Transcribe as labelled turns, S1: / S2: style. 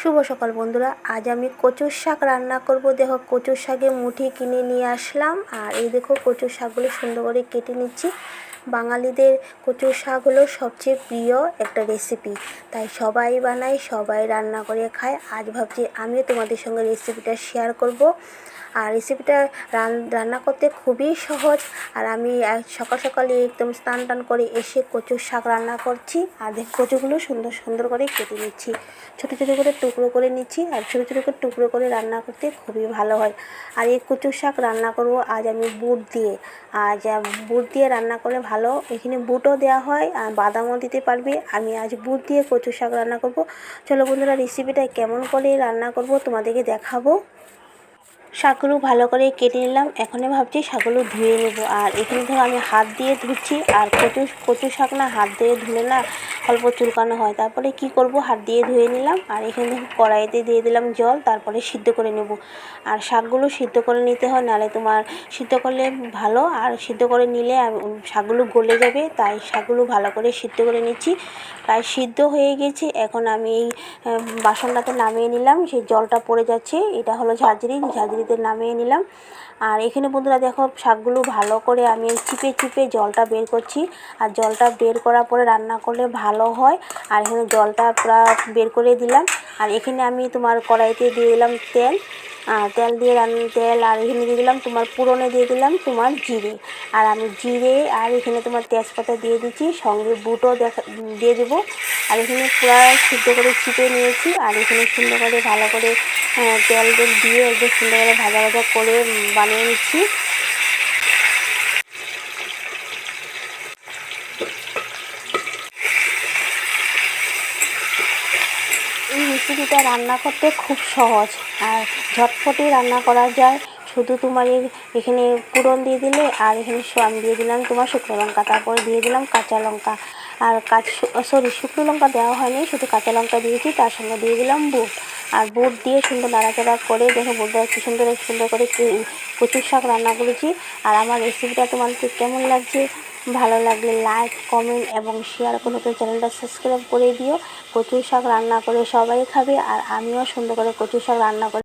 S1: শুভ সকাল বন্ধুরা। আজ আমি কচুর শাক রান্না করব। দেখো, কচুর শাকে মুঠি কিনে নিয়ে আসলাম। আর এই দেখো, কচুর শাকগুলো সুন্দর করে কেটে নিচ্ছি। বাঙালিদের কচুর শাক হলো সবচেয়ে প্রিয় একটা রেসিপি তাই সবাই বানায়, সবাই রান্না করে খায়। আজ ভাবছি আমিও তোমাদের সঙ্গে রেসিপিটা শেয়ার করব। আর রেসিপিটা রান্না করতে খুবই সহজ। আর আমি সকাল সকালে একদম স্নান টান করে এসে কচুর শাক রান্না করছি। আর দেখ কচুগুলো সুন্দর সুন্দর করে কেটে নিচ্ছি। ছোটো ছোটো করে টুকরো করে নিচ্ছি। আর ছোটো ছোটো করে টুকরো করে রান্না করতে খুবই ভালো হয়। আর এই কচুর শাক রান্না করব আজ আমি বুট দিয়ে। আজ বুট দিয়ে রান্না করলে ভালো এখানে বুটও দেওয়া হয়, আর বাদামও দিতে পারবে। আমি আজ বুট দিয়ে কচু শাক রান্না করব। চলো বন্ধুরা রেসিপিটা কেমন করে রান্না করব তোমাদেরকে দেখাবো। শাকগুলো ভালো করে কেটে নিলাম। এখানে ভাবছি শাকগুলো ধুয়ে নেব। আর এখানে ধরো আমি হাত দিয়ে ধুচ্ছি, আর কচু কচু শাক না, হাত দিয়ে ধুলে না অল্প চুলকানো হয়। তারপরে কি করব? হাত দিয়ে ধুয়ে নিলাম। আর এখানে দেখো কড়াইতে দিয়ে দিলাম জল। তারপরে সিদ্ধ করে নেব। আর শাকগুলো সিদ্ধ করে নিতে হয় নাহলে তোমার সিদ্ধ করলে ভালো। আর সিদ্ধ করে নিলে শাকগুলো গলে যাবে। তাই শাকগুলো ভালো করে সিদ্ধ করে নিচ্ছি। প্রায় সিদ্ধ হয়ে গেছে। এখন আমি এই বাসনটাতে নামিয়ে নিলাম। সেই জলটা পড়ে যাচ্ছে। এটা হলো ঝাঁঝরি। ঝাঁঝরিতে নামিয়ে নিলাম। আর এখানে বন্ধুরা দেখো, শাকগুলো ভালো করে আমি চিপে চিপে জলটা বের করছি। আর জলটা বের করার পরে রান্না করলে ভালো হয়। আর এখানে জলটা পুরো বের করে দিলাম। আর এখানে আমি তোমার কড়াইতে দিয়ে দিলাম তেল। তেল দিয়ে রান, তেল আর এখানে দিয়ে দিলাম তোমার পুরনে দিয়ে দিলাম তোমার জিরে। আর আমি জিরে আর এখানে তোমার তেজপাতা দিয়ে দিচ্ছি। সঙ্গে বুটও দেখা, দিয়ে দেবো। আর এখানে পুরো সিদ্ধ করে চিপে নিয়েছি। আর এখানে সুন্দর করে ভালো করে তেল তেল দিয়ে একদম সুন্দর করে ভাজা ভাজা করে বানিয়ে নিচ্ছি। এই রেসিপিটা রান্না করতে খুব সহজ। আর ঝটফটে রান্না করা যায়। শুধু তোমার এখানে পুরন দিয়ে দিলে, আর এখানে আমি দিয়ে দিলাম তোমার শুকনো লঙ্কা, তারপরে দিয়ে দিলাম কাঁচা লঙ্কা। আর কাঁচ সরি শুকনো লঙ্কা দেওয়া হয়নি, শুধু কাঁচা লঙ্কা দিয়েছি, তার সঙ্গে দিয়ে দিলাম বুট। আর বুট দিয়ে সুন্দর নাড়াচাড়া করে দেখো, বুটটা একটু সুন্দর সুন্দর করে কচুর শাক রান্না করেছি। আর আমার রেসিপিটা তোমাদেরকে কেমন লাগছে? ভালো লাগলে লাইক কমেন্ট এবং শেয়ার করে নতুন চ্যানেলটা সাবস্ক্রাইব করে দিও। কচুর শাক রান্না করে সবাই খাবে আর আমিও সুন্দর করে কচুর শাক রান্না করে